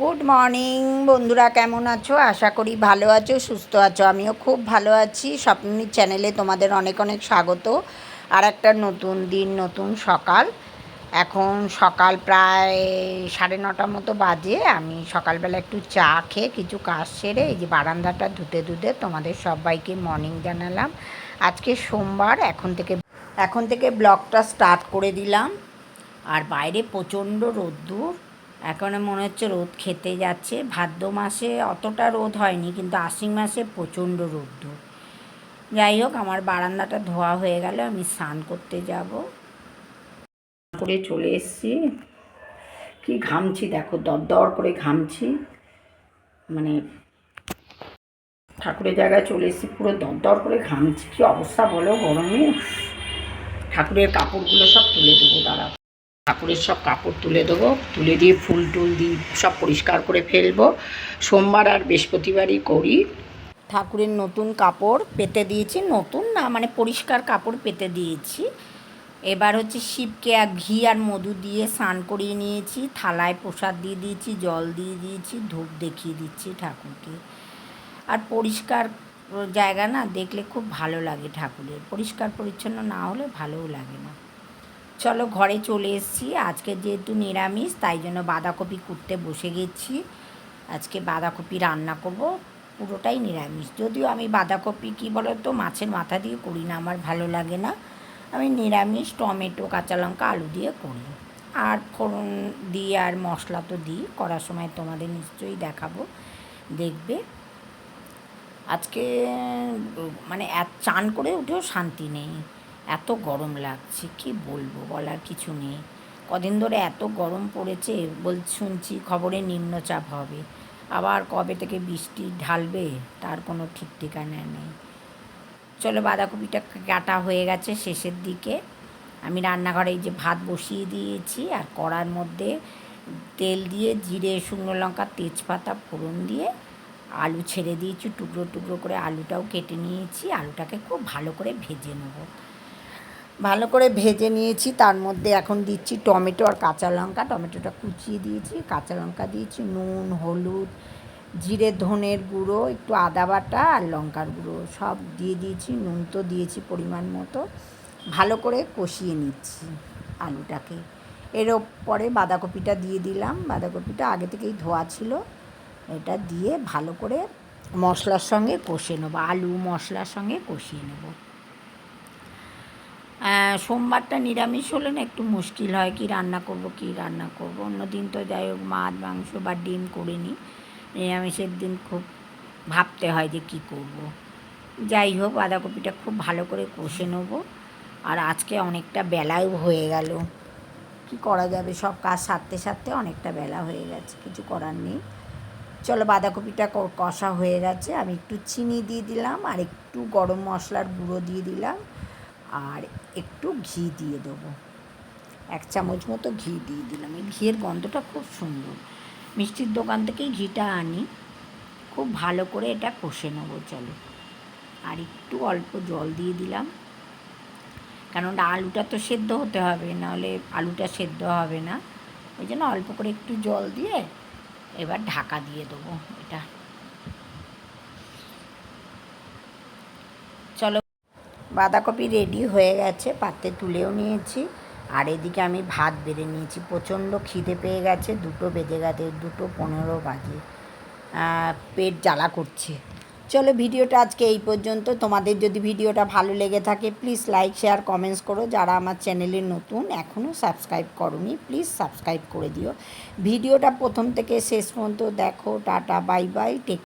Good morning বন্ধুরা, কেমন আছো? আশা করি ভালো আছো, সুস্থ আছো। আমিও খুব ভালো আছি। স্বপ্নির চ্যানেলে তোমাদের অনেক অনেক স্বাগত। আর একটা নতুন দিন, নতুন সকাল। এখন সকাল প্রায় সাড়ে নটার মতো বাজে। আমি সকালবেলা একটু চা খেয়ে কিছু কাজ সেরে এই যে বারান্দাটা ধুতে ধুতে তোমাদের সবাইকে মর্নিং জানালাম। আজকে সোমবার, এখন থেকে এখন থেকে ব্লগটা স্টার্ট করে দিলাম। আর বাইরে প্রচণ্ড রোদ্দুর। এখন মনে হচ্ছে রোদ খেতে যাচ্ছে। ভাদ্র মাসে অতটা রোদ হয়নি, কিন্তু আশ্বিন মাসে প্রচণ্ড রোদ্দুর যাই হোক, আমার বারান্দাটা ধোয়া হয়ে গেল, আমি স্নান করতে যাব। করে চলে এসেছি। কি ঘামছি দেখো দর দর করে ঘামছি। মানে ঠাকুরের জায়গায় চলে এসেছি, পুরো দরদর করে ঘামছি। কি অবস্থা বলো গরমে? ঠাকুরের কাপড়গুলো সব তুলে দেবো দাঁড়া ঠাকুরের সব কাপড় তুলে দেবো। তুলে দিয়ে ফুল টুল দিয়ে সব পরিষ্কার করে ফেলব। সোমবার আর বৃহস্পতিবারই করি। ঠাকুরের নতুন কাপড় পেতে দিয়েছি। নতুন না মানে পরিষ্কার কাপড় পেতে দিয়েছি। এবার হচ্ছে শিবকে আর ঘি আর মধু দিয়ে স্নান করিয়ে নিয়েছি। থালায় প্রসাদ দিয়ে দিয়েছি, জল দিয়ে দিয়েছি, ধূপ দেখিয়ে দিচ্ছি ঠাকুরকে। আর পরিষ্কার জায়গা না দেখলে খুব ভালো লাগে ঠাকুরের। পরিষ্কার পরিচ্ছন্ন না হলে ভালোও লাগে না। চলো ঘরে চলে এসেছি। আজকে যেহেতু নিরামিষ, তাই জন্য বাঁধাকপি কুটতে বসে গেছি। আজকে বাঁধাকপি রান্না করব, পুরোটাই নিরামিষ। যদিও আমি বাঁধাকপি, কী বলো তো মাছের মাথা দিয়ে করি না, আমার ভালো লাগে না। আমি নিরামিষ, টমেটো, কাঁচা লঙ্কা, আলু দিয়ে করি। আর ফোড়ন দিয়ে আর মশলা তো দিই, করার সময় তোমাদের নিশ্চয়ই দেখাবো। দেখবে। আজকে মানে চান করে উঠেও শান্তি নেই। এত গরম লাগছে, কি বলব বলার কিছু নেই। কদিন ধরে এত গরম পড়েছে, বল শুনছি খবরে নিম্নচাপ হবে। আবার কবে থেকে বৃষ্টি ঢালবে, তার কোনো ঠিক ঠিকানা নেই। চলো বাঁধাকপিটা কাটা হয়ে গেছে শেষের দিকে। আমি রান্নাঘরে এই যে ভাত বসিয়ে দিয়েছি, আর কড়ার মধ্যে তেল দিয়ে জিরে, শুকনো লঙ্কা, তেজপাতা, ফোড়ন দিয়ে আলু ছেড়ে দিয়েছি। টুকরো টুকরো করে আলুটাও কেটে নিয়েছি। আলুটাকে খুব ভালো করে ভেজে নেব। ভালো করে ভেজে নিয়েছি, তার মধ্যে এখন দিচ্ছি টমেটো আর কাঁচা লঙ্কা। টমেটোটা কুচিয়ে দিয়েছি, কাঁচা লঙ্কা দিয়েছি, নুন, হলুদ, জিরে, ধনের গুঁড়ো, একটু আদা বাটা আর লঙ্কার গুঁড়ো সব দিয়ে দিয়েছি, নুন তো দিয়েছি পরিমাণ মতো। ভালো করে কষিয়ে নিচ্ছি আলুটাকে। এর পরে বাঁধাকপিটা দিয়ে দিলাম। বাঁধাকপিটা আগে থেকেই ধোয়া ছিল। এটা দিয়ে ভালো করে মশলার সঙ্গে কষে নেব, আলু মশলার সঙ্গে কষিয়ে নেব। সোমবারটা নিরামিষ হলে না একটু মুশকিল হয়, কি রান্না করব, কি রান্না করব। অন্য দিন তো যাই হোক, মাছ, মাংস বা ডিম করে নিই নিরামিষের দিন খুব ভাবতে হয় যে কি করব। যাই হোক, বাঁধাকপিটা খুব ভালো করে কষে নেব। আর আজকে অনেকটা বেলাও হয়ে গেল। কি করা যাবে? সব কাজ সারতে সারতে অনেকটা বেলা হয়ে গেছে, কিছু করার নেই। চলো, বাঁধাকপিটা কষা হয়ে গেছে। আমি একটু চিনি দিয়ে দিলাম আর একটু গরম মশলার গুঁড়ো দিয়ে দিলাম। আর একটু ঘি দিয়ে দেবো। এক চামচ মতো ঘি দিয়ে দিলাম। এই ঘিয়ের গন্ধটা খুব সুন্দর। মিষ্টির দোকান থেকেই ঘিটা আনি। খুব ভালো করে এটা কষে নেব, চলো। আর একটু অল্প জল দিয়ে দিলাম। কেননা আলুটা তো সেদ্ধ হতে হবে, নাহলে আলুটা সেদ্ধ হবে না। ওই জন্য অল্প করে একটু জল দিয়ে এবার ঢাকা দিয়ে দেবো এটা চলো বাঁধাকপি রেডি হয়ে গেছে, পাত্রে তুলেও নিয়েছি। আর এদিকে আমি ভাত বেড়ে নিয়েছি, প্রচণ্ড খিদে পেয়ে গেছে, দুটো বেজে গেছে, দুটো পনেরো বাজে। পেট জ্বালা করছে। চলো ভিডিওটা আজকে এই পর্যন্ত। তোমাদের যদি ভিডিওটা ভালো লেগে থাকে প্লিজ লাইক শেয়ার কমেন্টস করো। যারা আমার চ্যানেলে নতুন এখনও সাবস্ক্রাইব করনি প্লিজ সাবস্ক্রাইব করে দিও। ভিডিওটা প্রথম থেকে শেষ পর্যন্ত দেখো। Tata bye bye take